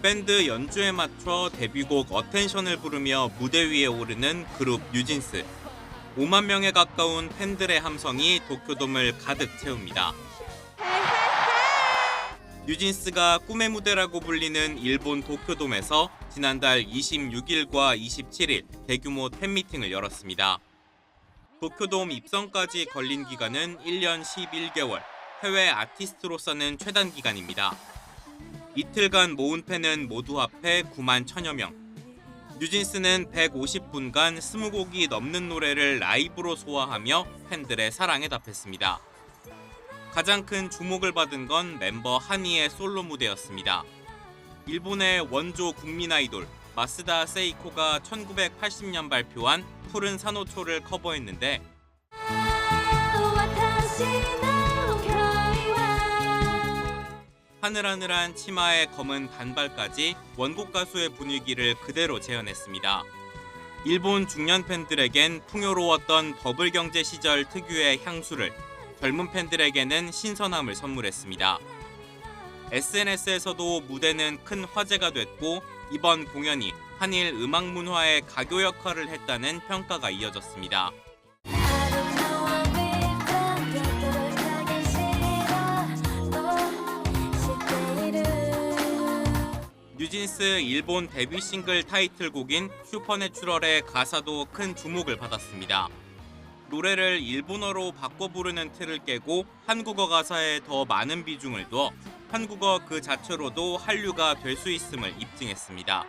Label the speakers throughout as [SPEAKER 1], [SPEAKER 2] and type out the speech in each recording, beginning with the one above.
[SPEAKER 1] 밴드 연주에 맞춰 데뷔곡 어텐션을 부르며 무대 위에 오르는 그룹 뉴진스. 5만 명에 가까운 팬들의 함성이 도쿄돔을 가득 채웁니다. 뉴진스가 꿈의 무대라고 불리는 일본 도쿄돔에서 지난달 26일과 27일 대규모 팬미팅을 열었습니다. 도쿄돔 입성까지 걸린 기간은 1년 11개월, 해외 아티스트로서는 최단 기간입니다. 이틀간 모은 팬은 모두 합해 9만 천여 명. 뉴진스는 150분간 20곡이 넘는 노래를 라이브로 소화하며 팬들의 사랑에 답했습니다. 가장 큰 주목을 받은 건 멤버 한이의 솔로 무대였습니다. 일본의 원조 국민 아이돌 마스다 세이코가 1980년 발표한 푸른 산호초를 커버했는데 하늘하늘한 치마의 검은 단발까지 원곡 가수의 분위기를 그대로 재현했습니다. 일본 중년 팬들에겐 풍요로웠던 버블 경제 시절 특유의 향수를 젊은 팬들에게는 신선함을 선물했습니다. SNS에서도 무대는 큰 화제가 됐고 이번 공연이 한일 음악 문화의 가교 역할을 했다는 평가가 이어졌습니다. 뉴진스 일본 데뷔 싱글 타이틀곡인 슈퍼내추럴의 가사도 큰 주목을 받았습니다. 노래를 일본어로 바꿔 부르는 틀을 깨고 한국어 가사에 더 많은 비중을 둬 한국어 그 자체로도 한류가 될 수 있음을 입증했습니다.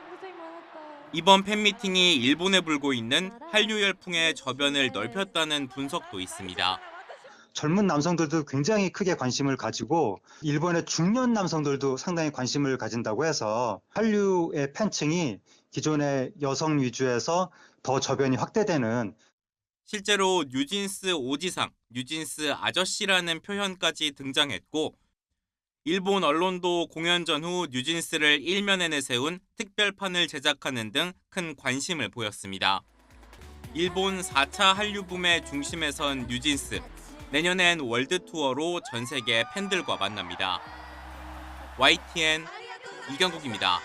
[SPEAKER 1] 이번 팬미팅이 일본에 불고 있는 한류 열풍의 저변을 넓혔다는 분석도 있습니다.
[SPEAKER 2] 젊은 남성들도 굉장히 크게 관심을 가지고 일본의 중년 남성들도 상당히 관심을 가진다고 해서 한류의 팬층이 기존의 여성 위주에서 더 저변이 확대되는
[SPEAKER 1] 실제로 뉴진스 오지상, 뉴진스 아저씨라는 표현까지 등장했고 일본 언론도 공연 전후 뉴진스를 일면에 내세운 특별판을 제작하는 등 큰 관심을 보였습니다. 일본 4차 한류 붐의 중심에 선 뉴진스. 내년엔 월드 투어로 전 세계 팬들과 만납니다. YTN 이경국입니다.